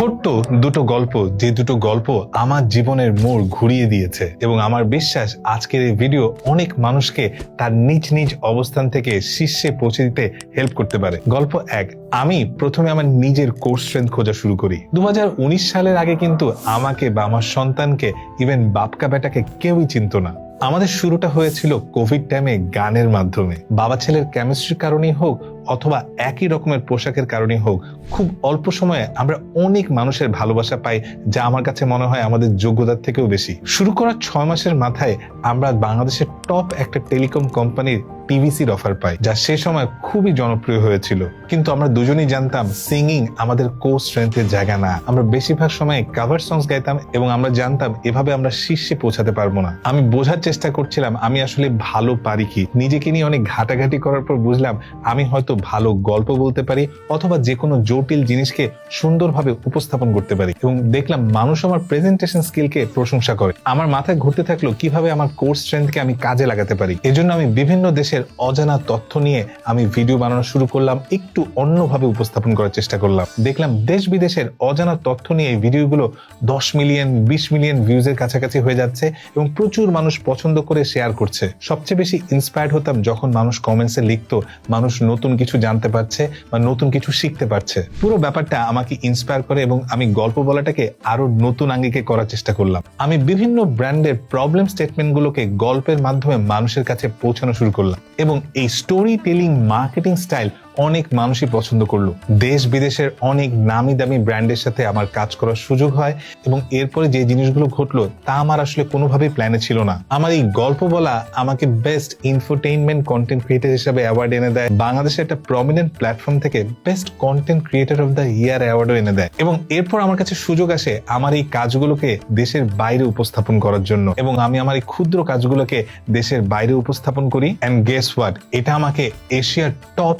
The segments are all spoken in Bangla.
ছোট্ট দুটো গল্প, যে দুটো গল্প আমার জীবনের মোড় ঘুরিয়ে দিয়েছে এবং আমার বিশ্বাস আজকের এই ভিডিও অনেক মানুষকে তার নিজ নিজ অবস্থান থেকে শীর্ষে পৌঁছে দিতে হেল্প করতে পারে। গল্প এক, আমি প্রথমে আমার নিজের কোর্স স্ট্রেংথ খোঁজা শুরু করি। দু হাজার উনিশ সালের আগে কিন্তু আমাকে বা আমার সন্তানকে ইভেন বাপকা বেটাকে কেউই চিনতো না। আমাদের শুরুটা হয়েছিল কোভিড টাইমে গানের মাধ্যমে। বাবা ছেলের কেমিস্ট্রির কারণেই হোক অথবা একই রকমের পোশাকের কারণেই হোক, খুব অল্প সময়ে আমরা অনেক মানুষের ভালোবাসা পাই যা আমার কাছে মনে হয় আমাদের যোগ্যতার থেকেও বেশি। শুরু করার ছয় মাসের মাথায় আমরা বাংলাদেশের টপ একটা টেলিকম কোম্পানির টিভিসির অফার পাই, যা সে সময় খুবই জনপ্রিয় হয়েছিল। কিন্তু আমরা দুজনেই জানতাম, সিঙ্গিং আমাদের কোর স্ট্রেংথের জায়গা না। আমরা বেশিরভাগ সময় কাভার সংস গাইতাম এবং আমরা জানতাম, এভাবে আমরা শীর্ষে পৌঁছাতে পারব না। আমি বোঝার চেষ্টা করছিলাম, আমি আসলে ভালো পারি কি? নিজেকে নিয়ে অনেক ঘাটাঘাটি করার পর বুঝলাম, আমি হয়তো ভালো গল্প বলতে পারি অথবা যে কোনো জটিল জিনিসকে সুন্দরভাবে উপস্থাপন করতে পারি। এবং দেখলাম মানুষ আমার প্রেজেন্টেশন স্কিলকে প্রশংসা করে। আমার মাথায় ঘুরতে থাকল কীভাবে আমার কোর্স স্ট্রেংথকে আমি কাজে লাগাতে পারি। এজন্য আমি বিভিন্ন দেশের অজানা তথ্য নিয়ে আমি ভিডিও বানানো শুরু করলাম, একটু অন্যভাবে উপস্থাপন করার চেষ্টা করলাম। দেখলাম দেশ বিদেশের অজানা তথ্য নিয়ে এই ভিডিওগুলো দশ মিলিয়ন বিশ মিলিয়ন ভিউজের কাছাকাছি হয়ে যাচ্ছে এবং প্রচুর মানুষ পছন্দ করে শেয়ার করছে। সবচেয়ে বেশি ইন্সপায়ার্ড হতাম যখন মানুষ কমেন্টসে লিখতো, মানুষ নতুন কিছু জানতে পারছে বা নতুন কিছু শিখতে পারছে। পুরো ব্যাপারটা আমাকে ইন্সপায়ার করে এবং আমি গল্প বলাটাকে আরও নতুন আঙ্গিকে করার চেষ্টা করলাম। আমি বিভিন্ন ব্র্যান্ডের প্রবলেম স্টেটমেন্ট গুলোকে গল্পের মাধ্যমে মানুষের কাছে পৌঁছানো শুরু করলাম এবং এই স্টোরি টেলিং মার্কেটিং স্টাইল অনেক মানুষই পছন্দ করল। দেশ বিদেশের অনেক নামি দামি ব্র্যান্ডের সাথে আমার কাজ করার সুযোগ হয় এবং এরপরে যে জিনিসগুলো ঘটলো, তা আমার আসলে কোনোভাবেই প্ল্যানে ছিল না। আমার এই গল্প বলা আমাকে বেস্ট ইনফোটেইনমেন্ট কন্টেন্ট ক্রিয়েটার হিসেবে অ্যাওয়ার্ড এনে দেয়। বাংলাদেশের একটা প্রমিনেন্ট প্ল্যাটফর্ম থেকে best content creator of the year অ্যাওয়ার্ডও এনে দেয়। এবং এরপর আমার কাছে সুযোগ আসে আমার এই কাজগুলোকে দেশের বাইরে উপস্থাপন করার জন্য। এবং আমি আমার এই ক্ষুদ্র কাজগুলোকে দেশের বাইরে উপস্থাপন করি। অ্যান্ড গেস হোয়াট এটা আমাকে এশিয়ার top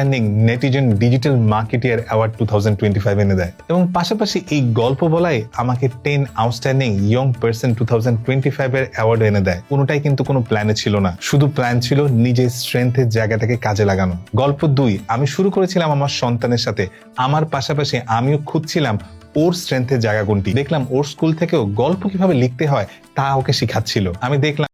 outstanding netizen digital marketeer award two thousand এনে দেয়। এবং পাশাপাশি এই গল্প বলাই আমাকে ten outstanding young person two thousand এর অ্যাওয়ার্ড এনে দেয়। কোনোটাই কিন্তু কোনো প্ল্যানে ছিল না। শুধু প্ল্যান ছিল নিজের স্ট্রেংথের জায়গাটাকে কাজে লাগানো। গল্প দুই, আমি শুরু করেছিলাম আমার সন্তানের সাথে। আমার পাশাপাশি আমিও খুঁজছিলাম ওর স্ট্রেংথের জায়গা কোনটি। দেখলাম ওর স্কুল থেকেও গল্প কীভাবে লিখতে হয় তা ওকে শিখাচ্ছিল। আমি দেখলাম